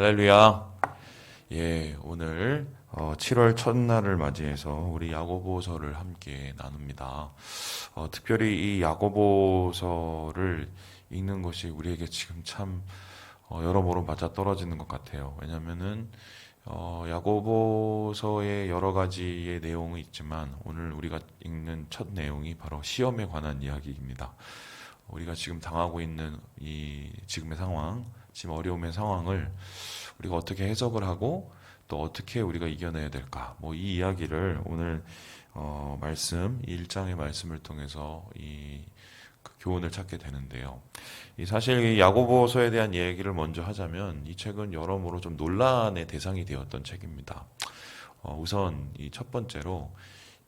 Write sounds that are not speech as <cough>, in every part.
할렐루야. 예, 오늘 어, 7월 첫날을 맞이해서 우리 야고보서를 함께 나눕니다. 어, 특별히 이 야고보서를 읽는 것이 우리에게 지금 참 어, 여러모로 맞아 떨어지는 것 같아요. 왜냐하면은 어, 야고보서의 여러 가지의 내용은 있지만 오늘 우리가 읽는 첫 내용이 바로 시험에 관한 이야기입니다. 우리가 지금 당하고 있는 이 지금의 상황, 지금 어려움의 상황을 우리가 어떻게 해석을 하고 또 어떻게 우리가 이겨내야 될까? 뭐 이 이야기를 오늘 어, 말씀, 이 1장의 말씀을 통해서 이 그 교훈을 찾게 되는데요. 이 사실 이 야고보서에 대한 얘기를 먼저 하자면 이 책은 여러모로 좀 논란의 대상이 되었던 책입니다. 어, 우선 이 첫 번째로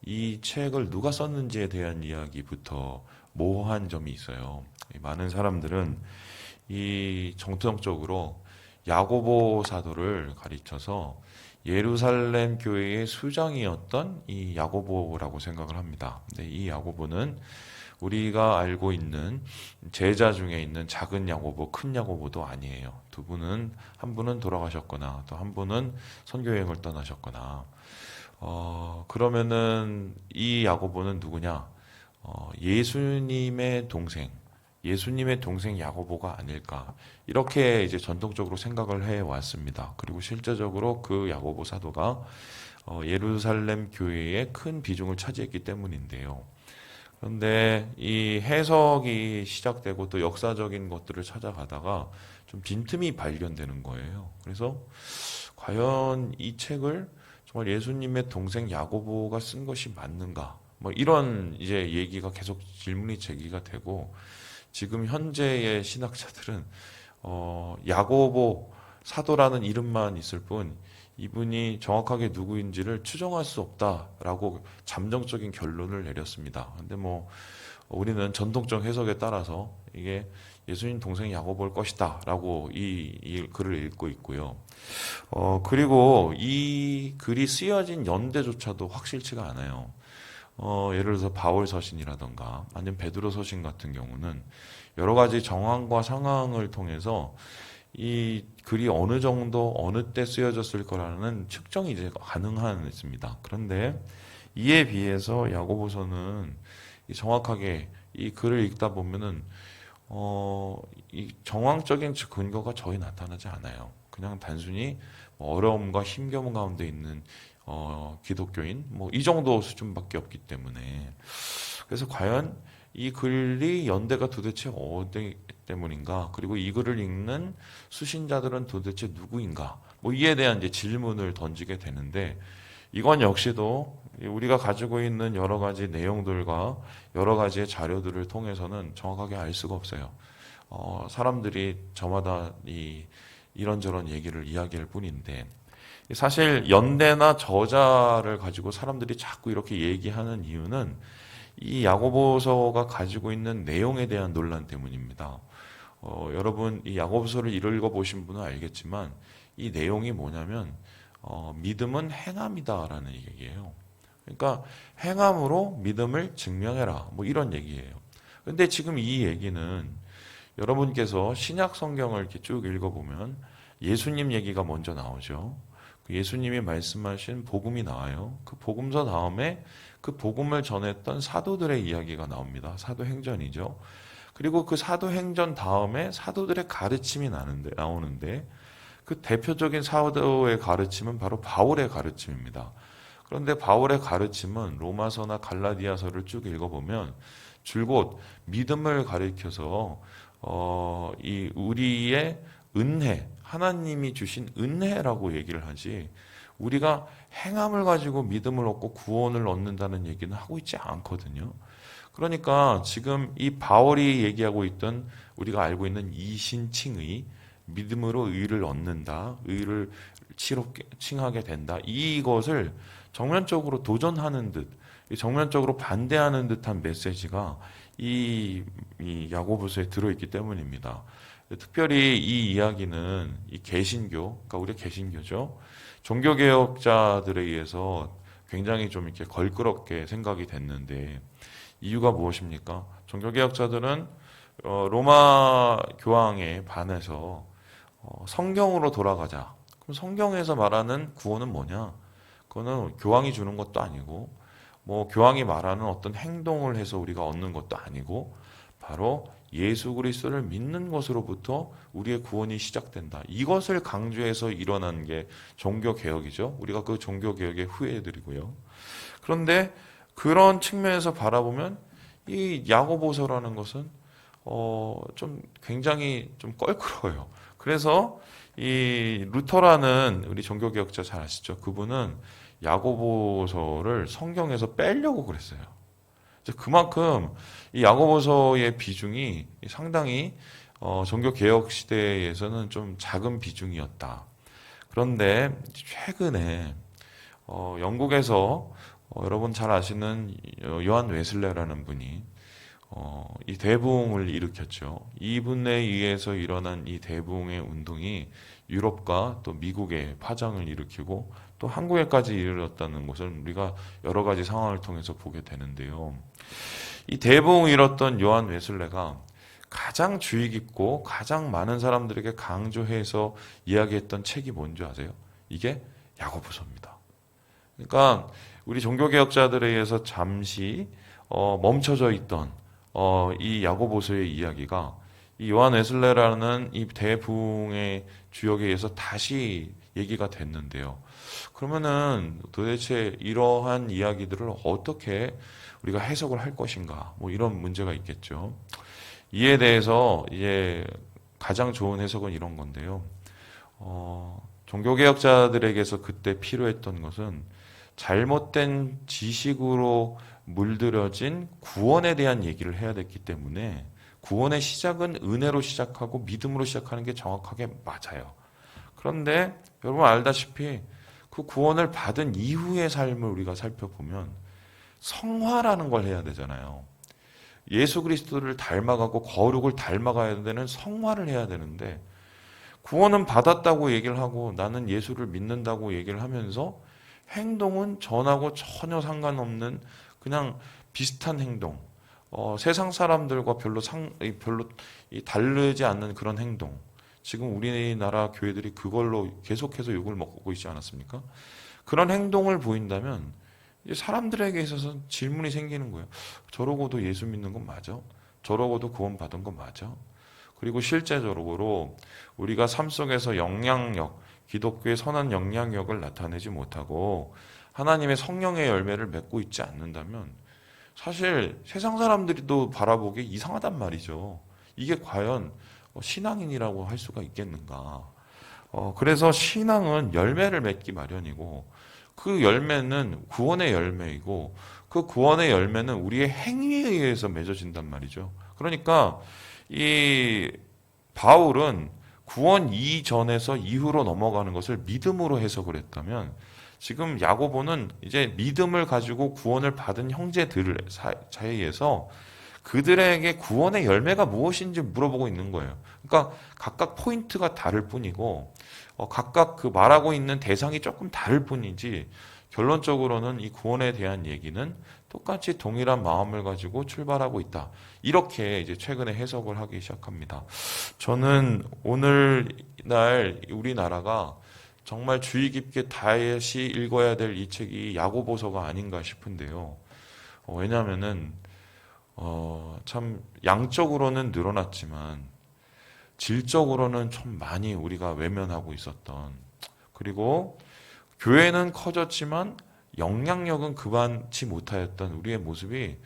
이 책을 누가 썼는지에 대한 이야기부터 모호한 점이 있어요. 이 많은 사람들은 이 정통적으로 야고보 사도를 가리쳐서 예루살렘 교회의 수장이었던 이 야고보라고 생각을 합니다. 근데 이 야고보는 우리가 알고 있는 제자 중에 있는 작은 야고보, 큰 야고보도 아니에요. 두 분은 한 분은 돌아가셨거나 또 한 분은 선교 여행을 떠나셨거나 어, 그러면은 이 야고보는 누구냐? 어, 예수님의 동생, 예수님의 동생 야고보가 아닐까. 이렇게 이제 전통적으로 생각을 해 왔습니다. 그리고 실제적으로 그 야고보 사도가 어, 예루살렘 교회에 큰 비중을 차지했기 때문인데요. 그런데 이 해석이 시작되고 또 역사적인 것들을 찾아가다가 좀 빈틈이 발견되는 거예요. 그래서 과연 이 책을 정말 예수님의 동생 야고보가 쓴 것이 맞는가? 뭐 이런 이제 얘기가 계속 질문이 제기가 되고 지금 현재의 신학자들은 어 야고보 사도라는 이름만 있을 뿐 이분이 정확하게 누구인지를 추정할 수 없다라고 잠정적인 결론을 내렸습니다. 근데 뭐 우리는 전통적 해석에 따라서 이게 예수님 동생 야고보일 것이다라고 이, 이 글을 읽고 있고요. 어 그리고 이 글이 쓰여진 연대조차도 확실치가 않아요. 어, 예를 들어서 바울 서신이라던가 아니면 베드로 서신 같은 경우는 여러 가지 정황과 상황을 통해서 이 글이 어느 정도 어느 때 쓰여졌을 거라는 측정이 이제 가능한 있습니다. 그런데 이에 비해서 야고보서는 이 정확하게 이 글을 읽다 보면은 어, 이 정황적인 근거가 저희 나타나지 않아요. 그냥 단순히 뭐 어려움과 힘겨움 가운데 있는 어, 기독교인? 뭐 이 정도 수준밖에 없기 때문에. 그래서 과연 이 글이 연대가 도대체 어디 때문인가? 그리고 이 글을 읽는 수신자들은 도대체 누구인가? 뭐 이에 대한 이제 질문을 던지게 되는데 이건 역시도 우리가 가지고 있는 여러 가지 내용들과 여러 가지의 자료들을 통해서는 정확하게 알 수가 없어요. 어, 사람들이 저마다 이 이런저런 얘기를 이야기할 뿐인데 사실 연대나 저자를 가지고 사람들이 자꾸 이렇게 얘기하는 이유는 이 야고보서가 가지고 있는 내용에 대한 논란 때문입니다. 어, 여러분 이 야고보서를 읽어 보신 분은 알겠지만 이 내용이 뭐냐면 어, 믿음은 행함이다라는 얘기예요. 그러니까 행함으로 믿음을 증명해라 뭐 이런 얘기예요. 근데 지금 이 얘기는 여러분께서 신약 성경을 이렇게 쭉 읽어보면 예수님 얘기가 먼저 나오죠. 그 예수님이 말씀하신 복음이 나와요. 그 복음서 다음에 그 복음을 전했던 사도들의 이야기가 나옵니다. 사도행전이죠. 그리고 그 사도행전 다음에 사도들의 가르침이 나는데, 나오는데 그 대표적인 사도의 가르침은 바로 바울의 가르침입니다. 그런데 바울의 가르침은 로마서나 갈라디아서를 쭉 읽어보면 줄곧 믿음을 가리켜서 어, 이 우리의 은혜, 하나님이 주신 은혜라고 얘기를 하지 우리가 행함을 가지고 믿음을 얻고 구원을 얻는다는 얘기는 하고 있지 않거든요. 그러니까 지금 이 바울이 얘기하고 있던 우리가 알고 있는 이신칭의 믿음으로 의를 얻는다, 의를 치롭게 칭하게 된다. 이것을 정면적으로 도전하는 듯, 정면적으로 반대하는 듯한 메시지가 이, 이 야고보서에 들어있기 때문입니다. 특별히 이 이야기는 이 개신교, 그러니까 우리 개신교죠. 종교개혁자들에 의해서 굉장히 좀 이렇게 걸끄럽게 생각이 됐는데 이유가 무엇입니까? 종교개혁자들은 어, 로마 교황에 반해서 어, 성경으로 돌아가자. 그럼 성경에서 말하는 구원은 뭐냐? 그거는 교황이 주는 것도 아니고 뭐 교황이 말하는 어떤 행동을 해서 우리가 얻는 것도 아니고 바로 예수 그리스도를 믿는 것으로부터 우리의 구원이 시작된다. 이것을 강조해서 일어난 게 종교 개혁이죠. 우리가 그 종교 개혁에 후회드리고요. 그런데 그런 측면에서 바라보면 이 야고보서라는 것은 어, 좀 굉장히 좀 껄끄러워요. 그래서 이 루터라는 우리 종교 개혁자 잘 아시죠? 그분은 야고보서를 성경에서 빼려고 그랬어요. 그만큼 이 야고보서의 비중이 상당히 어, 종교 개혁 시대에서는 좀 작은 비중이었다. 그런데 최근에 어, 영국에서 어, 여러분 잘 아시는 요한 웨슬레라는 분이 어, 이 대부흥을 일으켰죠. 이분에 의해서 일어난 이 대부흥의 운동이 유럽과 또 미국에 파장을 일으키고 또 한국에까지 이르렀다는 것을 우리가 여러 가지 상황을 통해서 보게 되는데요. 이 대부흥을 이뤘던 요한 웨슬레가 가장 주의 깊고 가장 많은 사람들에게 강조해서 이야기했던 책이 뭔지 아세요? 이게 야고보서입니다. 그러니까 우리 종교개혁자들에 의해서 잠시 어, 멈춰져 있던 어, 이 야고보서의 이야기가 이 요한 웨슬레라는 이 대부흥의 주역에 의해서 다시 얘기가 됐는데요. 그러면은 도대체 이러한 이야기들을 어떻게 우리가 해석을 할 것인가? 뭐 이런 문제가 있겠죠. 이에 대해서 이제 가장 좋은 해석은 이런 건데요. 어, 종교개혁자들에게서 그때 필요했던 것은 잘못된 지식으로 물들여진 구원에 대한 얘기를 해야 됐기 때문에 구원의 시작은 은혜로 시작하고 믿음으로 시작하는 게 정확하게 맞아요. 그런데 여러분 알다시피 그 구원을 받은 이후의 삶을 우리가 살펴보면 성화라는 걸 해야 되잖아요. 예수 그리스도를 닮아가고 거룩을 닮아가야 되는 성화를 해야 되는데 구원은 받았다고 얘기를 하고 나는 예수를 믿는다고 얘기를 하면서 행동은 전하고 전혀 상관없는 그냥 비슷한 행동, 어, 세상 사람들과 별로 상 별로 다르지 않는 그런 행동. 지금 우리나라 교회들이 그걸로 계속해서 욕을 먹고 있지 않았습니까? 그런 행동을 보인다면 사람들에게 있어서 질문이 생기는 거예요. 저러고도 예수 믿는 건 맞아? 저러고도 구원 받은 건 맞아? 그리고 실제적으로 우리가 삶 속에서 영향력, 기독교의 선한 영향력을 나타내지 못하고 하나님의 성령의 열매를 맺고 있지 않는다면 사실 세상 사람들이도 바라보기 이상하단 말이죠. 이게 과연 신앙인이라고 할 수가 있겠는가? 어, 그래서 신앙은 열매를 맺기 마련이고 그 열매는 구원의 열매이고 그 구원의 열매는 우리의 행위에 의해서 맺어진단 말이죠. 그러니까 이 바울은 구원 이전에서 이후로 넘어가는 것을 믿음으로 해석을 했다면 지금 야고보는 이제 믿음을 가지고 구원을 받은 형제들 사이에서 그들에게 구원의 열매가 무엇인지 물어보고 있는 거예요. 그러니까 각각 포인트가 다를 뿐이고 어, 각각 그 말하고 있는 대상이 조금 다를 뿐이지 결론적으로는 이 구원에 대한 얘기는 똑같이 동일한 마음을 가지고 출발하고 있다. 이렇게 이제 최근에 해석을 하기 시작합니다. 저는 오늘날 우리나라가 정말 주의 깊게 다시 읽어야 될 이 책이 야고보서가 아닌가 싶은데요. 어, 왜냐하면은 어, 참 양적으로는 늘어났지만 질적으로는 좀 많이 우리가 외면하고 있었던 그리고 교회는 커졌지만 영향력은 그만치 못하였던 우리의 모습이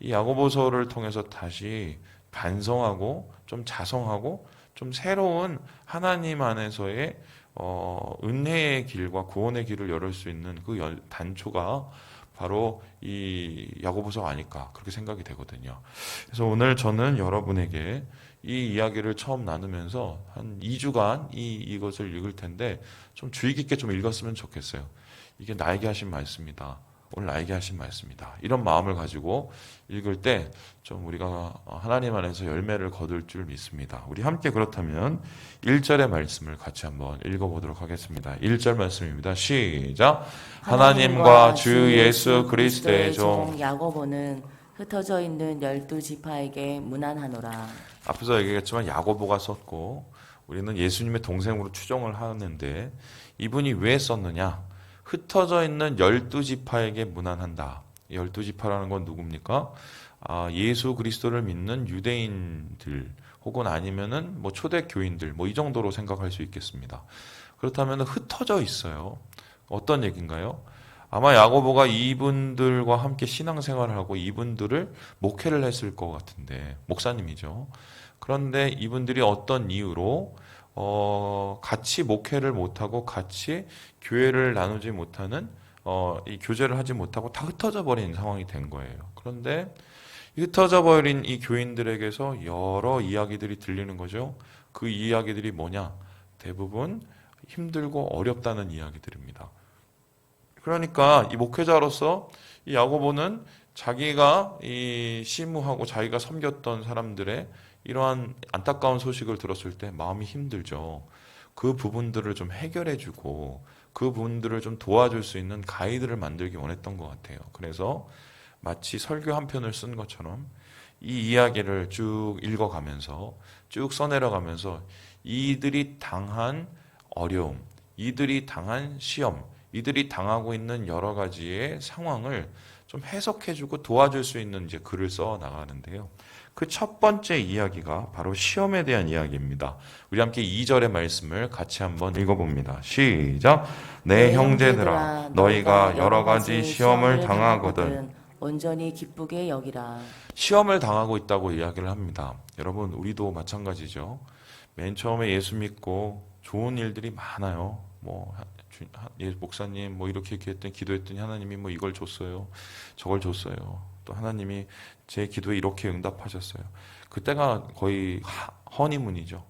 이 야고보서를 통해서 다시 반성하고 좀 자성하고 좀 새로운 하나님 안에서의 어, 은혜의 길과 구원의 길을 열을 수 있는 그 단초가 바로 이 야고보서 아닐까 그렇게 생각이 되거든요. 그래서 오늘 저는 여러분에게 이 이야기를 처음 나누면서 한 2주간 이 이것을 읽을 텐데 좀 주의 깊게 좀 읽었으면 좋겠어요. 이게 나에게 하신 말씀이다. 오늘 나에게 하신 말씀이다. 이런 마음을 가지고 읽을 때 좀 우리가 하나님 안에서 열매를 거둘 줄 믿습니다. 우리 함께 그렇다면 1절의 말씀을 같이 한번 읽어보도록 하겠습니다. 1절 말씀입니다. 시작. 하나님과 주 예수 그리스도의 종 야고보는 흩어져 있는 열두 지파에게 문안하노라. 앞에서 얘기했지만 야고보가 썼고 우리는 예수님의 동생으로 추정을 하는데 이분이 왜 썼느냐? 흩어져 있는 열두 지파에게 문안한다. 열두 지파라는 건 누굽니까? 아, 예수 그리스도를 믿는 유대인들 혹은 아니면은 뭐 초대 교인들 뭐 이 정도로 생각할 수 있겠습니다. 그렇다면 흩어져 있어요. 어떤 얘기인가요? 아마 야고보가 이분들과 함께 신앙생활을 하고 이분들을 목회를 했을 것 같은데 목사님이죠. 그런데 이분들이 어떤 이유로 어, 같이 목회를 못하고 같이 교회를 나누지 못하는 어, 이 교제를 하지 못하고 다 흩어져 버린 상황이 된 거예요. 그런데 이 흩어져 버린 이 교인들에게서 여러 이야기들이 들리는 거죠. 그 이야기들이 뭐냐? 대부분 힘들고 어렵다는 이야기들입니다. 그러니까 이 목회자로서 이 야고보는 자기가 이 시무하고 자기가 섬겼던 사람들의 이러한 안타까운 소식을 들었을 때 마음이 힘들죠. 그 부분들을 좀 해결해주고 그 부분들을 좀 도와줄 수 있는 가이드를 만들기 원했던 것 같아요. 그래서 마치 설교 한 편을 쓴 것처럼 이 이야기를 쭉 읽어가면서 쭉 써내려가면서 이들이 당한 어려움, 이들이 당한 시험, 이들이 당하고 있는 여러 가지의 상황을 좀 해석해주고 도와줄 수 있는 이제 글을 써 나가는데요. 그 첫 번째 이야기가 바로 시험에 대한 이야기입니다. 우리 함께 2절의 말씀을 같이 한번 읽어봅니다. 시작. 내 형제들아, 너희가 여러 가지 시험을 당하거든 온전히 기쁘게 여기라. 시험을 당하고 있다고 이야기를 합니다. 여러분, 우리도 마찬가지죠. 맨 처음에 예수 믿고 좋은 일들이 많아요. 뭐 예, 목사님 뭐 이렇게 이렇게 했더니 기도했더니 하나님이 뭐 이걸 줬어요. 저걸 줬어요. 또 하나님이 제 기도에 이렇게 응답하셨어요. 그때가 거의 하- 허니문이죠.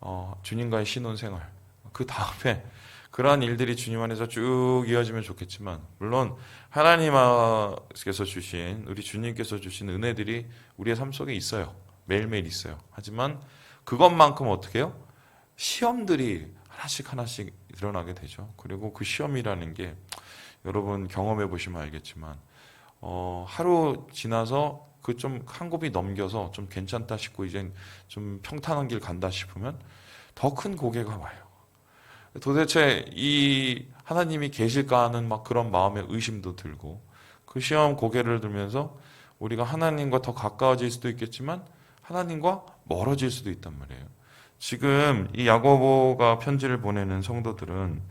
어, 주님과의 신혼생활. 그 다음에 그러한 일들이 주님 안에서 쭉 이어지면 좋겠지만 물론 하나님께서 주신 우리 주님께서 주신 은혜들이 우리의 삶 속에 있어요. 매일매일 있어요. 하지만 그것만큼 어떻게 해요? 시험들이 하나씩 하나씩 일어나게 되죠. 그리고 그 시험이라는 게 여러분 경험해 보시면 알겠지만 어, 하루 지나서 그 좀 한 곱이 넘겨서 좀 괜찮다 싶고 이제 좀 평탄한 길 간다 싶으면 더 큰 고개가 와요. 도대체 이 하나님이 계실까 하는 막 그런 마음의 의심도 들고 그 시험 고개를 들면서 우리가 하나님과 더 가까워질 수도 있겠지만 하나님과 멀어질 수도 있단 말이에요. 지금 이 야고보가 편지를 보내는 성도들은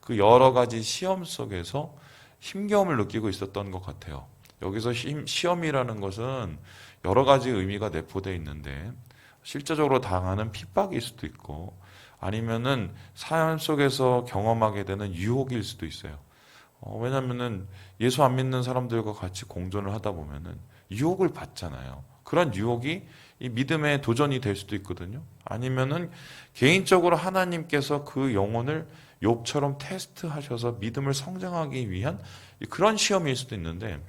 그 여러 가지 시험 속에서 힘겨움을 느끼고 있었던 것 같아요. 여기서 시- 시험이라는 것은 여러 가지 의미가 내포되어 있는데 실제적으로 당하는 핍박일 수도 있고 아니면은 삶 속에서 경험하게 되는 유혹일 수도 있어요. 어, 왜냐면은 예수 안 믿는 사람들과 같이 공존을 하다 보면은 유혹을 받잖아요. 그런 유혹이 이 믿음의 도전이 될 수도 있거든요. 아니면은 개인적으로 하나님께서 그 영혼을 욥처럼 테스트하셔서 믿음을 성장하기 위한 그런 시험일 수도 있는데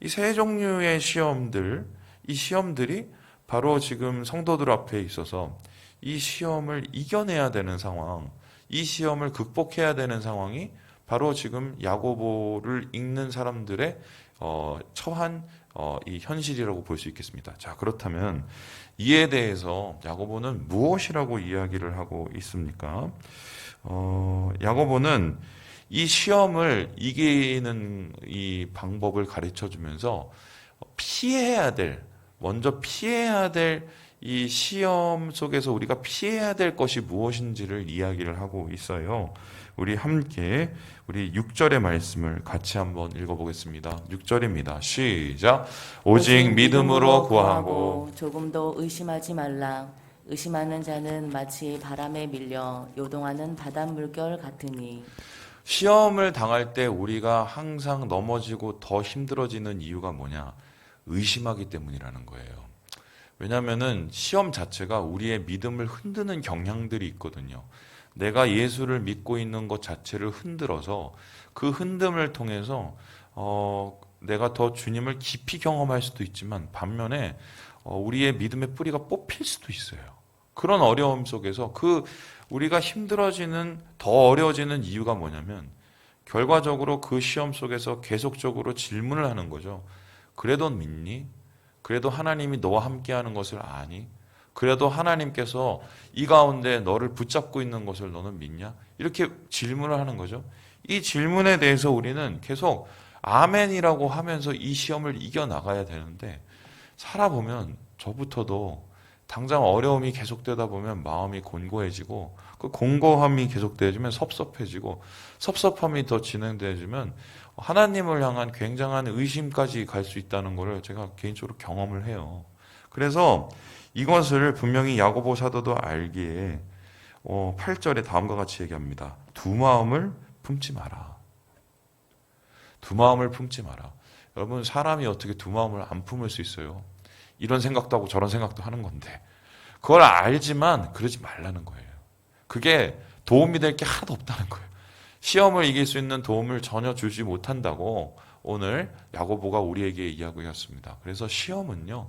이 세 종류의 시험들, 이 시험들이 바로 지금 성도들 앞에 있어서 이 시험을 이겨내야 되는 상황, 이 시험을 극복해야 되는 상황이 바로 지금 야고보를 읽는 사람들의 어, 처한 어, 이 현실이라고 볼 수 있겠습니다. 자, 그렇다면 이에 대해서 야고보는 무엇이라고 이야기를 하고 있습니까? 어, 야고보는 이 시험을 이기는 이 방법을 가르쳐 주면서 피해야 될, 먼저 피해야 될 이 시험 속에서 우리가 피해야 될 것이 무엇인지를 이야기를 하고 있어요. 우리 함께 우리 6절의 말씀을 같이 한번 읽어보겠습니다. 6절입니다. 시작. 오직 믿음으로 구하고 조금도 의심하지 말라. 의심하는 자는 마치 바람에 밀려 요동하는 바닷 물결 같으니 시험을 당할 때 우리가 항상 넘어지고 더 힘들어지는 이유가 뭐냐? 의심하기 때문이라는 거예요. 왜냐면은 시험 자체가 우리의 믿음을 흔드는 경향들이 있거든요. 내가 예수를 믿고 있는 것 자체를 흔들어서 그 흔듦을 통해서 어, 내가 더 주님을 깊이 경험할 수도 있지만 반면에 어, 우리의 믿음의 뿌리가 뽑힐 수도 있어요. 그런 어려움 속에서 그 우리가 힘들어지는 더 어려워지는 이유가 뭐냐면 결과적으로 그 시험 속에서 계속적으로 질문을 하는 거죠. 그래도 믿니? 그래도 하나님이 너와 함께하는 것을 아니? 그래도 하나님께서 이 가운데 너를 붙잡고 있는 것을 너는 믿냐? 이렇게 질문을 하는 거죠. 이 질문에 대해서 우리는 계속 아멘이라고 하면서 이 시험을 이겨 나가야 되는데 살아보면 저부터도 당장 어려움이 계속되다 보면 마음이 곤고해지고 그 곤고함이 계속되어지면 섭섭해지고 섭섭함이 더 진행되어지면 하나님을 향한 굉장한 의심까지 갈 수 있다는 것을 제가 개인적으로 경험을 해요. 그래서 이것을 분명히 야고보 사도도 알기에 어, 8절에 다음과 같이 얘기합니다. 두 마음을 품지 마라. 두 마음을 품지 마라. 여러분 사람이 어떻게 두 마음을 안 품을 수 있어요? 이런 생각도 하고 저런 생각도 하는 건데 그걸 알지만 그러지 말라는 거예요. 그게 도움이 될 게 하나도 없다는 거예요. 시험을 이길 수 있는 도움을 전혀 주지 못한다고 오늘 야고보가 우리에게 이야기했습니다. 그래서 시험은요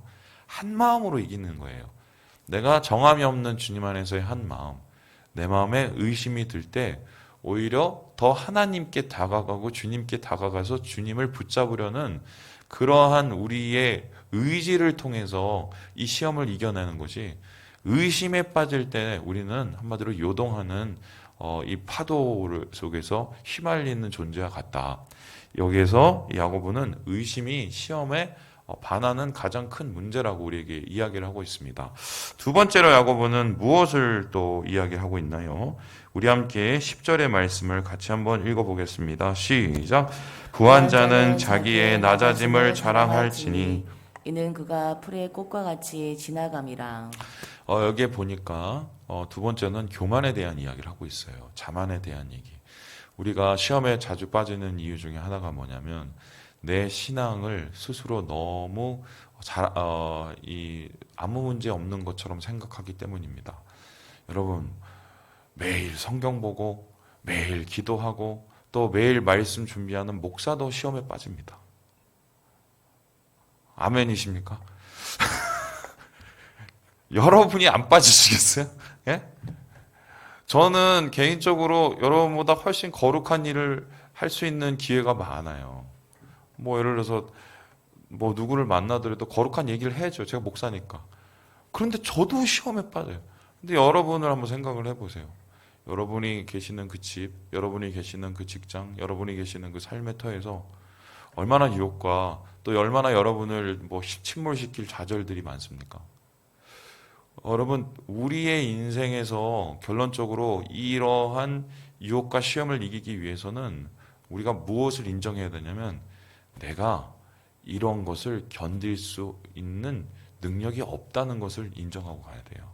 한 마음으로 이기는 거예요. 내가 정함이 없는 주님 안에서의 한 마음, 내 마음에 의심이 들 때 오히려 더 하나님께 다가가고 주님께 다가가서 주님을 붙잡으려는 그러한 우리의 의지를 통해서 이 시험을 이겨내는 것이 의심에 빠질 때 우리는 한마디로 요동하는 어, 이 파도 속에서 휘말리는 존재와 같다. 여기에서 야고보는 의심이 시험에 어, 반하는 가장 큰 문제라고 우리에게 이야기를 하고 있습니다. 두 번째로 야고보는 무엇을 또 이야기하고 있나요? 우리 함께 10절의 말씀을 같이 한번 읽어보겠습니다. 시작. 부한 자는 자기의 낮아짐을 자랑할지니 이는 그가 풀의 꽃과 같이 지나감이라. 어, 여기에 보니까 어, 두 번째는 교만에 대한 이야기를 하고 있어요. 자만에 대한 얘기. 우리가 시험에 자주 빠지는 이유 중에 하나가 뭐냐면 내 신앙을 스스로 너무 잘, 어, 이 아무 문제 없는 것처럼 생각하기 때문입니다. 여러분 매일 성경 보고 매일 기도하고 또 매일 말씀 준비하는 목사도 시험에 빠집니다. 아멘이십니까? <laughs> 여러분이 안 빠지시겠어요? 예? 저는 개인적으로 여러분보다 훨씬 거룩한 일을 할 수 있는 기회가 많아요. 뭐 예를 들어서 뭐 누구를 만나더라도 거룩한 얘기를 해야죠. 제가 목사니까. 그런데 저도 시험에 빠져요. 근데 여러분을 한번 생각을 해보세요. 여러분이 계시는 그 집, 여러분이 계시는 그 직장, 여러분이 계시는 그 삶의 터에서 얼마나 유혹과 또 얼마나 여러분을 뭐 침몰시킬 좌절들이 많습니까? 여러분 우리의 인생에서 결론적으로 이러한 유혹과 시험을 이기기 위해서는 우리가 무엇을 인정해야 되냐면 내가 이런 것을 견딜 수 있는 능력이 없다는 것을 인정하고 가야 돼요.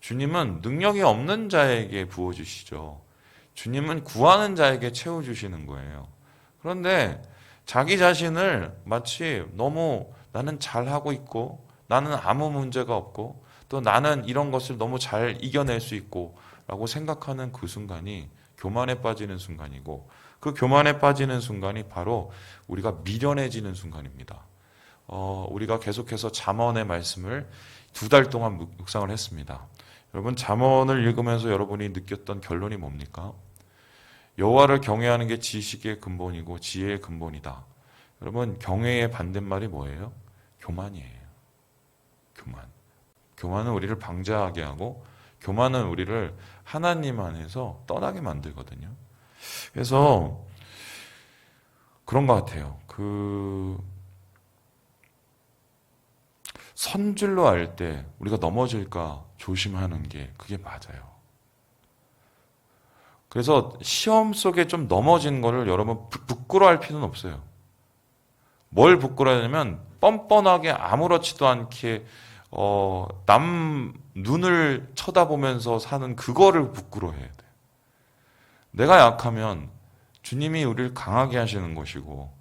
주님은 능력이 없는 자에게 부어주시죠. 주님은 구하는 자에게 채워주시는 거예요. 그런데 자기 자신을 마치 너무 나는 잘하고 있고 나는 아무 문제가 없고 또 나는 이런 것을 너무 잘 이겨낼 수 있고 라고 생각하는 그 순간이 교만에 빠지는 순간이고 그 교만에 빠지는 순간이 바로 우리가 미련해지는 순간입니다. 어, 우리가 계속해서 잠언의 말씀을 두 달 동안 묵상을 했습니다. 여러분 잠언을 읽으면서 여러분이 느꼈던 결론이 뭡니까? 여호와를 경외하는 게 지식의 근본이고 지혜의 근본이다. 여러분 경외의 반대말이 뭐예요? 교만이에요. 교만. 교만은 우리를 방자하게 하고 교만은 우리를 하나님 안에서 떠나게 만들거든요. 그래서 그런 것 같아요. 그 선줄로 알 때 우리가 넘어질까 조심하는 게 그게 맞아요. 그래서 시험 속에 좀 넘어진 거를 여러분 부- 부끄러워할 필요는 없어요. 뭘 부끄러워하냐면 뻔뻔하게 아무렇지도 않게 어, 남 눈을 쳐다보면서 사는 그거를 부끄러워해야 돼. 내가 약하면 주님이 우리를 강하게 하시는 것이고,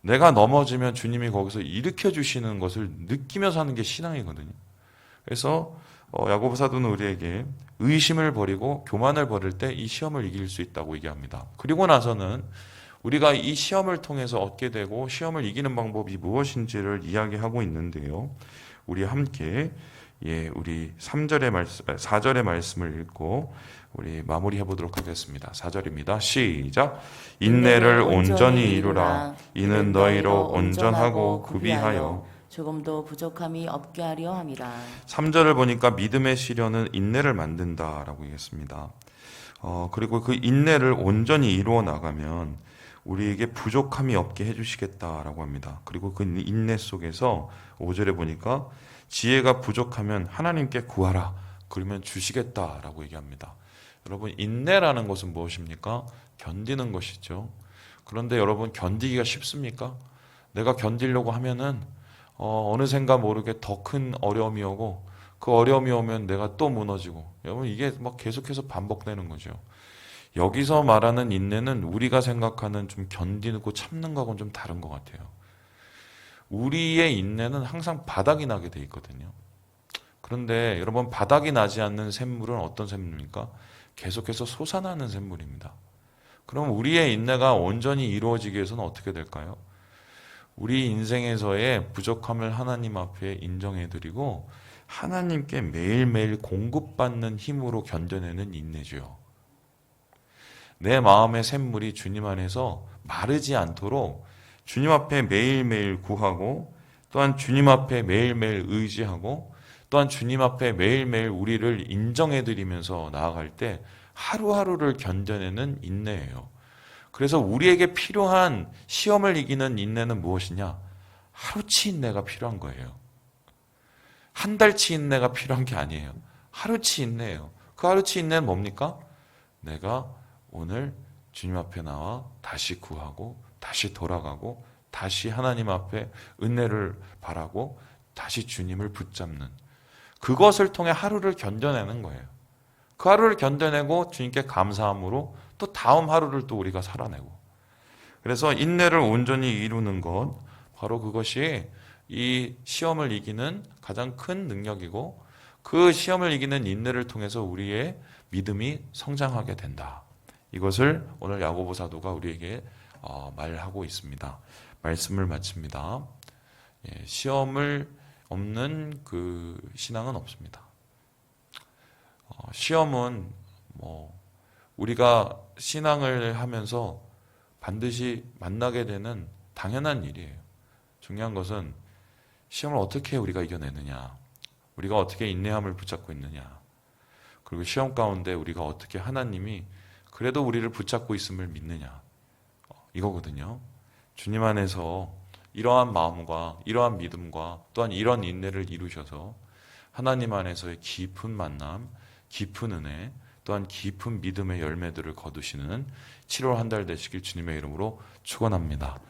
내가 넘어지면 주님이 거기서 일으켜 주시는 것을 느끼며 사는 게 신앙이거든요. 그래서 어, 야고보 사도는 우리에게 의심을 버리고 교만을 버릴 때 이 시험을 이길 수 있다고 얘기합니다. 그리고 나서는 우리가 이 시험을 통해서 얻게 되고 시험을 이기는 방법이 무엇인지를 이야기하고 있는데요. 우리 함께 예, 우리 3절의 말씀 4절의 말씀을 읽고 우리 마무리해 보도록 하겠습니다. 4절입니다. 시작. 인내를 온전히 이루라. 이는 너희로 온전하고 구비하여 조금도 부족함이 없게 하려 함이라. 3절을 보니까 믿음의 시련은 인내를 만든다라고 얘기했습니다. 어, 그리고 그 인내를 온전히 이루어 나가면 우리에게 부족함이 없게 해주시겠다라고 합니다. 그리고 그 인내 속에서 5절에 보니까 지혜가 부족하면 하나님께 구하라. 그러면 주시겠다라고 얘기합니다. 여러분, 인내라는 것은 무엇입니까? 견디는 것이죠. 그런데 여러분, 견디기가 쉽습니까? 내가 견디려고 하면은 어, 어느샌가 모르게 더 큰 어려움이 오고 그 어려움이 오면 내가 또 무너지고 여러분 이게 막 계속해서 반복되는 거죠. 여기서 말하는 인내는 우리가 생각하는 좀 견디고 참는 거하고는 좀 다른 것 같아요. 우리의 인내는 항상 바닥이 나게 돼 있거든요. 그런데 여러분 바닥이 나지 않는 샘물은 어떤 샘물입니까? 계속해서 솟아나는 샘물입니다. 그럼 우리의 인내가 온전히 이루어지기 위해서는 어떻게 될까요? 우리 인생에서의 부족함을 하나님 앞에 인정해드리고 하나님께 매일매일 공급받는 힘으로 견뎌내는 인내죠. 내 마음의 샘물이 주님 안에서 마르지 않도록 주님 앞에 매일매일 구하고 또한 주님 앞에 매일매일 의지하고 또한 주님 앞에 매일매일 우리를 인정해 드리면서 나아갈 때 하루하루를 견뎌내는 인내예요. 그래서 우리에게 필요한 시험을 이기는 인내는 무엇이냐? 하루치 인내가 필요한 거예요. 한 달치 인내가 필요한 게 아니에요. 하루치 인내예요. 그 하루치 인내는 뭡니까? 내가 오늘 주님 앞에 나와 다시 구하고 다시 돌아가고 다시 하나님 앞에 은혜를 바라고 다시 주님을 붙잡는 그것을 통해 하루를 견뎌내는 거예요. 그 하루를 견뎌내고 주님께 감사함으로 또 다음 하루를 또 우리가 살아내고 그래서 인내를 온전히 이루는 것 바로 그것이 이 시험을 이기는 가장 큰 능력이고 그 시험을 이기는 인내를 통해서 우리의 믿음이 성장하게 된다. 이것을 오늘 야고보 사도가 우리에게 어, 말하고 있습니다. 말씀을 마칩니다. 예, 시험을 없는 그 신앙은 없습니다. 어, 시험은 뭐 우리가 신앙을 하면서 반드시 만나게 되는 당연한 일이에요. 중요한 것은 시험을 어떻게 우리가 이겨내느냐, 우리가 어떻게 인내함을 붙잡고 있느냐, 그리고 시험 가운데 우리가 어떻게 하나님이 그래도 우리를 붙잡고 있음을 믿느냐, 어, 이거거든요. 주님 안에서 이러한 마음과 이러한 믿음과 또한 이런 인내를 이루셔서 하나님 안에서의 깊은 만남, 깊은 은혜, 또한 깊은 믿음의 열매들을 거두시는 7월 한 달 되시길 주님의 이름으로 축원합니다.